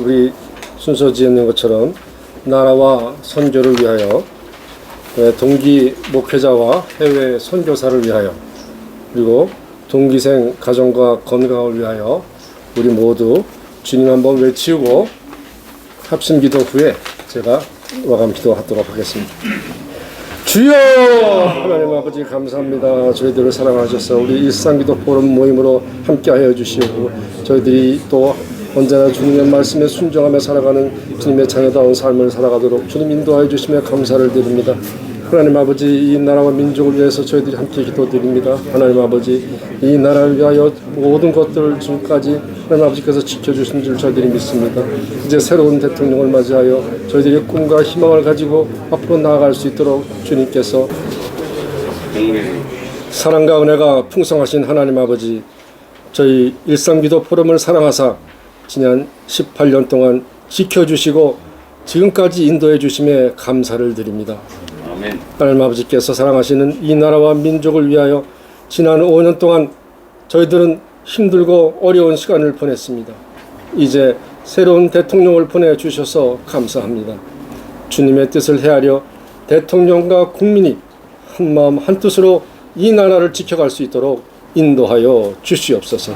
우리 순서 지었는 것처럼 나라와 선교를 위하여 네, 동기 목회자와 해외 선교사를 위하여 그리고 동기생 가정과 건강을 위하여 우리 모두 주님 한번 외치고 합심 기도 후에 제가 와감 기도하도록 하겠습니다. 주여 하나님 아버지 감사합니다. 저희들을 사랑하셔서 우리 일상기도 포럼 모임으로 함께하여 주시고 저희들이 또 언제나 주님의 말씀에 순종하며 살아가는 주님의 자녀다운 삶을 살아가도록 주님 인도하여 주시며 감사를 드립니다. 하나님 아버지 이 나라와 민족을 위해서 저희들이 함께 기도드립니다. 하나님 아버지 이 나라를 위하여 모든 것들을 지금까지 하나님 아버지께서 지켜주신 줄 저희들이 믿습니다. 이제 새로운 대통령을 맞이하여 저희들이 꿈과 희망을 가지고 앞으로 나아갈 수 있도록 주님께서 사랑과 은혜가 풍성하신 하나님 아버지 저희 일상기도 포럼을 사랑하사 지난 18년 동안 지켜주시고 지금까지 인도해 주심에 감사를 드립니다. 하나님 아버지께서 사랑하시는 이 나라와 민족을 위하여 지난 5년 동안 저희들은 힘들고 어려운 시간을 보냈습니다. 이제 새로운 대통령을 보내주셔서 감사합니다. 주님의 뜻을 헤아려 대통령과 국민이 한마음 한뜻으로 이 나라를 지켜갈 수 있도록 인도하여 주시옵소서.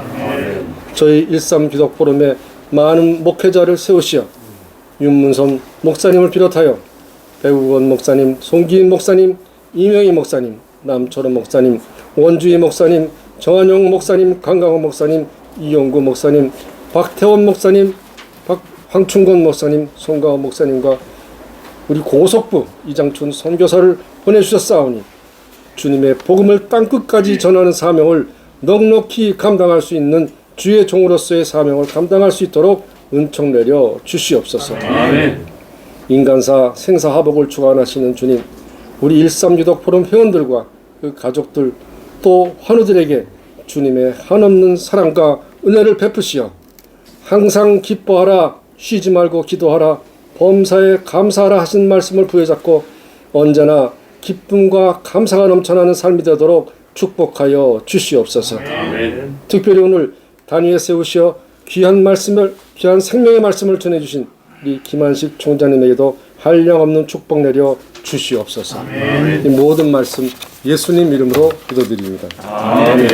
저희 일삼 기독 포럼에 많은 목회자를 세우시어 윤문선 목사님을 비롯하여 배우건 목사님, 송기인 목사님, 이명희 목사님, 남철원 목사님, 원주희 목사님, 정한용 목사님, 강강호 목사님, 이용구 목사님, 박태원 목사님, 박 황충건 목사님, 송가호 목사님과 우리 고속부 이장춘 선교사를 보내주셨사오니 주님의 복음을 땅끝까지 전하는 사명을 넉넉히 감당할 수 있는 주의 종으로서의 사명을 감당할 수 있도록 은총 내려 주시옵소서. 아멘. 인간사 생사화복을 주관하시는 주님, 우리 일삼유독 포럼 회원들과 그 가족들 또 환우들에게 주님의 한없는 사랑과 은혜를 베푸시어 항상 기뻐하라 쉬지 말고 기도하라 범사에 감사하라 하신 말씀을 부여잡고 언제나 기쁨과 감사가 넘쳐나는 삶이 되도록 축복하여 주시옵소서. 아멘. 특별히 오늘 단위에 세우시어 귀한 말씀을 귀한 생명의 말씀을 전해주신 우리 김한식 총장님에게도 한량없는 축복 내려 주시옵소서. 이 모든 말씀 예수님 이름으로 기도드립니다. 아멘.